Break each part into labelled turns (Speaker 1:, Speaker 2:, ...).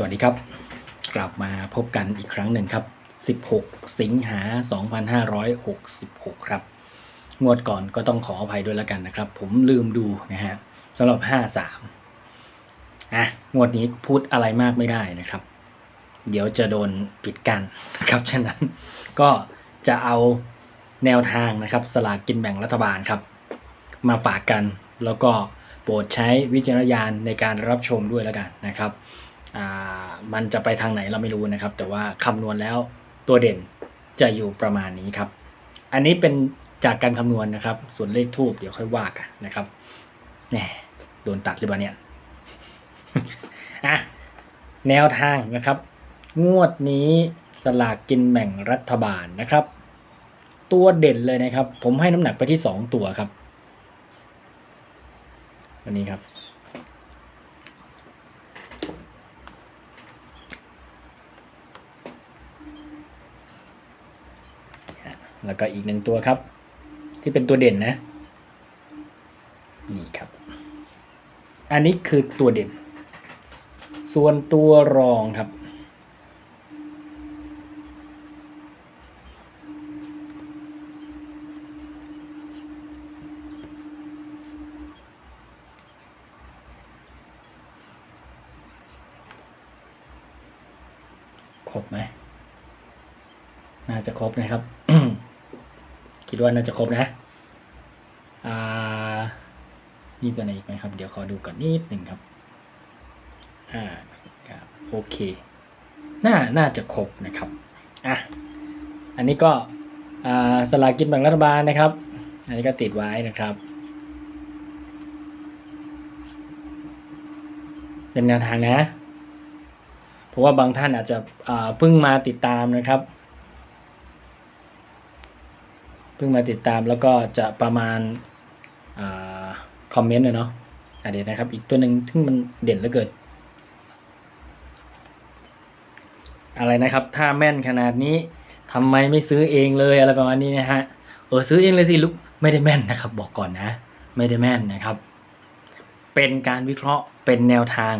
Speaker 1: สวัสดีครับ กลับมาพบกันอีกครั้งหนึ่งครับ 16 สิงหา 2566 ครับ งวดก่อนก็ต้องขออภัยด้วยแล้วกันนะครับ ผมลืมดูนะฮะสำหรับ 53อะงวดนี้พูดอะไรมากไม่ได้นะครับ เดี๋ยวจะโดนปิดกันครับ ฉะนั้นก็จะเอาแนวทางนะครับ สลากกินแบ่งรัฐบาลครับ มาฝากกันแล้วก็โปรดใช้วิจารณญาณในการรับชมด้วยแล้วกันนะครับ มันจะไปทางไหนเราไม่รู้นะครับ แต่ว่าคำนวณแล้วตัวเด่นจะอยู่ประมาณนี้ครับ อันนี้เป็นจากการคำนวณนะครับ ส่วนเลขทูบเดี๋ยวค่อยว่ากันนะครับแหมโดนตัดหรือเปล่าเนี่ยอะแนวทางนะครับ งวดนี้สลากกินแบ่งรัฐบาลนะครับ ตัวเด่นเลยนะครับ ผมให้น้ำหนักไปที่สองตัวครับ วันนี้ครับ แล้วก็อีกหนึ่งตัวครับ ที่เป็นตัวเด่นนะ นี่ครับ อันนี้คือตัวเด่น ส่วนตัวรองครับ ครบไหม น่าจะครบนะครับ คิดว่าน่าจะครบนะอ่ามีตัวไหนอีกไหมครับ เดี๋ยวขอดูก่อนนิดหนึ่งครับอ่าครับโอเค น่า น่าจะครบนะครับ อะ อันนี้ก็อ่าสลากกินแบ่งรัฐบาลนะครับ อันนี้ก็ติดไว้นะครับ เป็นแนวทางนะ เพราะว่าบางท่านอาจจะอ่าเพิ่งมาติดตามนะครับ เพิ่งมาติดตามแล้วก็จะประมาณอคอมเมนต์เลยเนาะเดี๋ยวนะครับ อีกตัวหนึ่งที่มันเด่นเหลือเกินอะไรนะครับ ถ้าแม่นขนาดนี้ทำไมไม่ซื้อเองเลยอะไรประมาณนี้นะฮะเออซื้อเองเลยสิลูกไม่ได้แม่นนะครับ บอกก่อนนะ ไม่ได้แม่นนะครับ เป็นการวิเคราะห์เป็นแนวทาง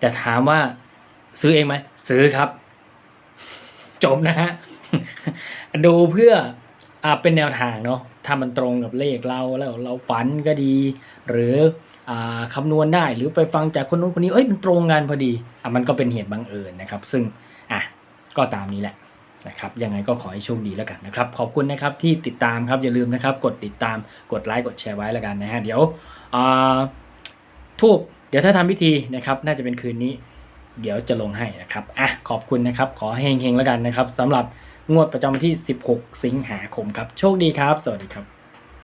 Speaker 1: แต่ถามว่าซื้อเองไหมซื้อครับ จบนะฮะดูเพื่อ อ่าเป็นแนวทางเนาะถ้ามันตรงกับเลขเราแล้วเราฝันก็ดี หรืออ่าคำนวณได้หรือไปฟังจากคนนู้นคนนี้เอ้ยมันตรงกันพอดีอะมันก็เป็นเหตุบังเอิญนะครับ ซึ่งอะก็ตามนี้แหละนะครับยังไงก็ขอให้โชคดีแล้วกันนะครับ ขอบคุณนะครับที่ติดตามครับอย่าลืมนะครับ กดติดตามกดไลค์กดแชร์ไว้แล้วกันนะฮะเดี๋ยวอ่าทูบเดี๋ยวถ้าทำพิธีนะครับ น่าจะเป็นคืนนี้ เดี๋ยวจะลงให้นะครับอะขอบคุณนะครับ ขอเฮงๆแล้วกันนะครับสำหรับ งวดประจำวันที่ 16 สิงหาคมครับ โชคดีครับ สวัสดีครับ